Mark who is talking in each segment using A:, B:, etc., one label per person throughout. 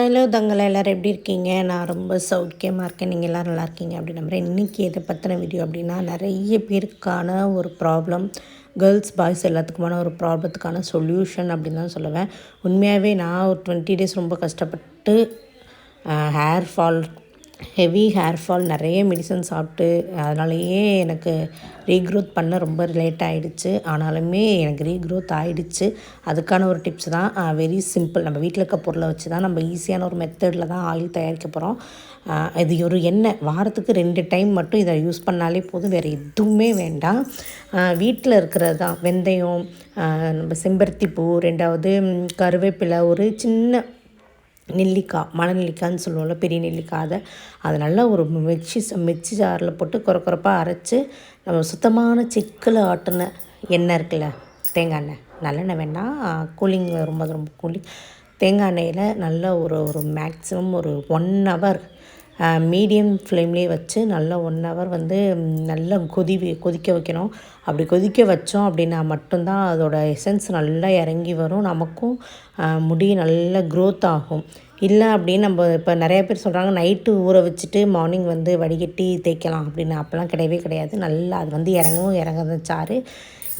A: Hello தங்களை எல்லோரும் எப்படி இருக்கீங்க? நான் ரொம்ப சௌக்கியமாக இருக்கேன். நீங்கள் எல்லோரும் நல்லா இருக்கீங்க அப்படி நம்புகிறேன் இன்றைக்கி எதை பற்றின வீடியோ அப்படின்னா நிறைய பேருக்கான ஒரு ப்ராப்ளம் கேர்ள்ஸ் பாய்ஸ் எல்லாத்துக்குமான ஒரு ப்ராப்ளத்துக்கான சொல்யூஷன் அப்படின்னு தான் சொல்லுவேன். உண்மையாகவே நான் ஒரு டுவெண்ட்டி டேஸ் ரொம்ப கஷ்டப்பட்டு hair fall heavy hair fall நிறைய மெடிசன் சாப்பிட்டு அதனாலேயே எனக்கு ரீக்ரோத் பண்ண ரொம்ப லேட் ஆகிடுச்சு ஆனாலுமே எனக்கு ரீக்ரோத் ஆகிடுச்சு அதுக்கான ஒரு டிப்ஸ் தான் வெரி சிம்பிள் நம்ம வீட்டில் இருக்க பொருளை வச்சு தான் நம்ம ஈஸியான ஒரு மெத்தடில் தான் ஆயில் தயாரிக்க போகிறோம் இது ஒரு எண்ணெய். வாரத்துக்கு ரெண்டு டைம் மட்டும் இதை யூஸ் பண்ணாலே போதும். வேறு எதுவுமே வேண்டாம். வீட்டில் இருக்கிறது தான். வெந்தயம் நம்ம செம்பருத்தி பூ ரெண்டாவது கருவேப்பிலை ஒரு சின்ன நெல்லிக்காய் மண நெல்லிக்காய்ன்னு சொல்லுவோம்ல பெரிய நெல்லிக்காய் அதை. அதை நல்லா ஒரு மிக்சி மிக்சி ஜாரில் போட்டு குறை குறைப்பாக அரைச்சி நம்ம சுத்தமான செக்கில் ஆட்டின எண்ணெய் இருக்குல்ல தேங்காய் எண்ணெய். நல்லெண்ணெய் வேணால் கூலிங் ரொம்ப ரொம்ப கூலிங் தேங்காய் எண்ணெயில் நல்ல ஒரு ஒரு மேக்ஸிமம் ஒரு ஒன் ஹவர் மீடியம் ஃப்ளேம்லேயே வச்சு நல்லா ஒன் ஹவர் வந்து நல்லா கொதி கொதிக்க வைக்கணும். அப்படி கொதிக்க வச்சோம் அப்படின்னா மட்டும்தான் அதோட எசன்ஸ் நல்லா இறங்கி வரும். நமக்கும் முடி நல்லா க்ரோத் ஆகும். இல்லை அப்படின்னு நம்ம இப்போ நிறைய பேர் சொல்கிறாங்க நைட்டு ஊற வச்சுட்டு மார்னிங் வந்து வடிகட்டி தேய்க்கலாம். அப்படின்னு. அப்போலாம் கிடையவே கிடையாது. நல்லா அது வந்து இறங்கவும் இறங்குறது சாறு.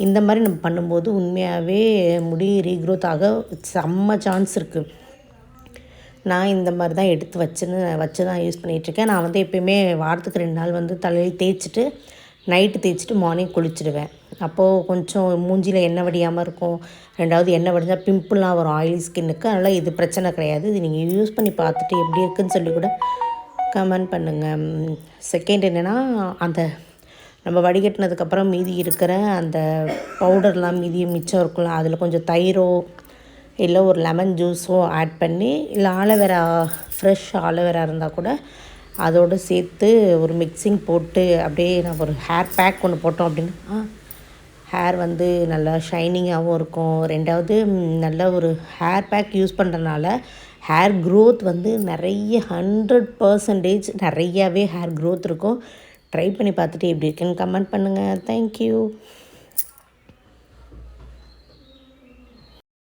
A: இந்த மாதிரி நம்ம பண்ணும்போது உண்மையாகவே முடி ரீக்ரோத் ஆக செம்ம சான்ஸ் இருக்குது நான் இந்த மாதிரி தான் எடுத்து வச்சுன்னு வச்சு தான் யூஸ் பண்ணிகிட்ருக்கேன் நான் வந்து எப்பயுமே வாரத்துக்கு ரெண்டு நாள் வந்து தலையில் தேய்ச்சிட்டு நைட்டு தேய்ச்சிட்டு மார்னிங் குளிச்சிடுவேன். அப்போது கொஞ்சம் மூஞ்சியில் எண்ணெய் வடியாமல் இருக்கும். ரெண்டாவது எண்ணெய் வடிஞ்சால் பிம்பிள்லாம் வரும் ஆயிலி ஸ்கின்னுக்கு அதனால் இது பிரச்சனை கிடையாது. இது நீங்கள் யூஸ் பண்ணி பார்த்துட்டு எப்படி இருக்குதுன்னு சொல்லி கூட கமெண்ட் பண்ணுங்கள் செகண்ட் என்னென்னா அந்த நம்ம வடிகட்டினதுக்கப்புறம் மீதி இருக்கிற அந்த பவுடர்லாம் மீதி மிச்சம் இருக்குல்ல அதில் கொஞ்சம் தயிரோ இல்லை ஒரு லெமன் ஜூஸும் ஆட் பண்ணி இல்லை ஆலோவேரா ஃப்ரெஷ் ஆலோவேரா இருந்தால் கூட அதோடு சேர்த்து ஒரு மிக்சிங் போட்டு அப்படியே நம்ம ஒரு ஹேர் பேக் ஒன்று போட்டோம் அப்படின்னா ஹேர் வந்து நல்லா ஷைனிங்காகவும் இருக்கும். ரெண்டாவது நல்ல ஒரு ஹேர் பேக் யூஸ் பண்ணுறதுனால ஹேர் க்ரோத் வந்து நிறைய ஹண்ட்ரட் பர்சன்டேஜ் நிறையாவே ஹேர் க்ரோத் இருக்கும். ட்ரை பண்ணி பார்த்துட்டு எப்படி இருக்குன்னு கமெண்ட் பண்ணுங்கள் தேங்க்யூ